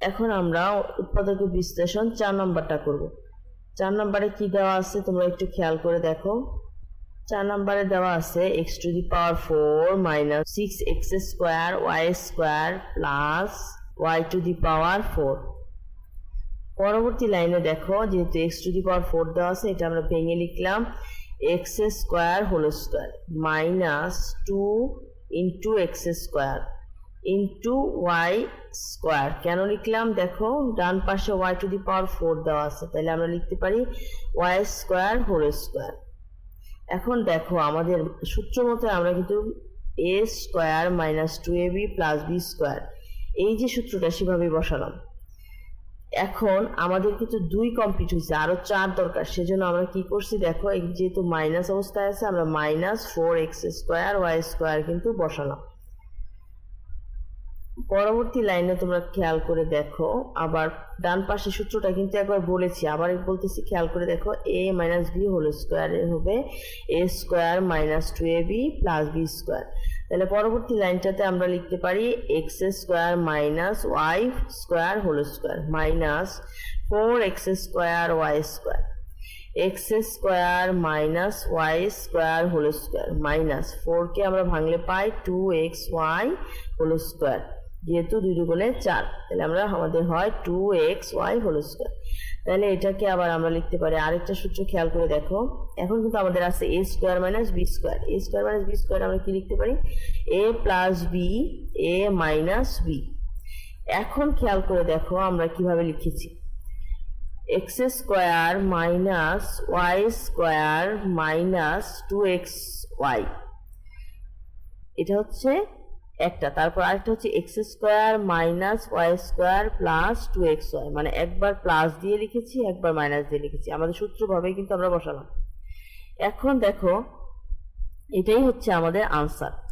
এখন আমরা উৎপাদক বিশ্লেষণ চার নম্বরটা করব। চার নম্বরে কি দেওয়া আছে তোমরা একটু খেয়াল করে দেখো। চার নম্বরে দেওয়া আছে x to the power four minus six x square y square plus y to the power four পরবর্তী লাইনে দেখো, যেহেতু x to the power four দেওয়া আছে, এটা আমরা ভেঙে লিখলাম x square whole square minus two into x square into y square কেন লিখলাম? দেখো, ডান পাশে y to the power four দেওয়া আছে, তাহলে আমরা লিখতে পারি ওয়াই স্কোয়ার হোল স্কোয়ার এখন দেখো, আমাদের সূত্র মতো আমরা কিন্তু a square minus two a b plus b square এই যে সূত্রটা সেভাবে বসালাম। এখন আমাদের কিন্তু দুই কমপ্লিট হয়েছে, আরও চার দরকার। সেজন্য আমরা কি করছি, দেখো যেহেতু মাইনাস অবস্থায় আছে, আমরা minus four x square y square কিন্তু বসালাম। পরবর্তী লাইনে তোমরা খেয়াল করে দেখো, আবার ডান পাশে সূত্রটা কিন্তু একবার বলেছি, আবার বলতেছি খেয়াল করে দেখো a minus b whole square হবে a square minus two a b plus b square তাহলে পরবর্তী লাইনটাতে আমরা লিখতে পারি x square minus y square whole square minus four x square y square x square minus y square whole square minus ফোরকে আমরা ভাঙলে পাই two x y whole square যেহেতু দুই দুগুণে চার, তাহলে আমরা আমাদের হয় two x y whole square তাহলে এটাকে আবার আমরা লিখতে পারি আরেকটা সূত্র খেয়াল করে দেখো। এখন কিন্তু আমাদের আছে a square minus b square a square minus b square আমরা কি লিখতে পারি? A plus b a minus b এখন খেয়াল করে দেখো আমরা কীভাবে লিখেছি। X square minus y square minus two x y এটা হচ্ছে একটা। তারপর আরেকটা হচ্ছে x square minus y square plus two x y মানে একবার প্লাস দিয়ে লিখেছি, একবার মাইনাস দিয়ে লিখেছি। আমাদের সূত্রভাবেই কিন্তু আমরা বসালাম। এখন দেখো, এটাই হচ্ছে আমাদের আনসার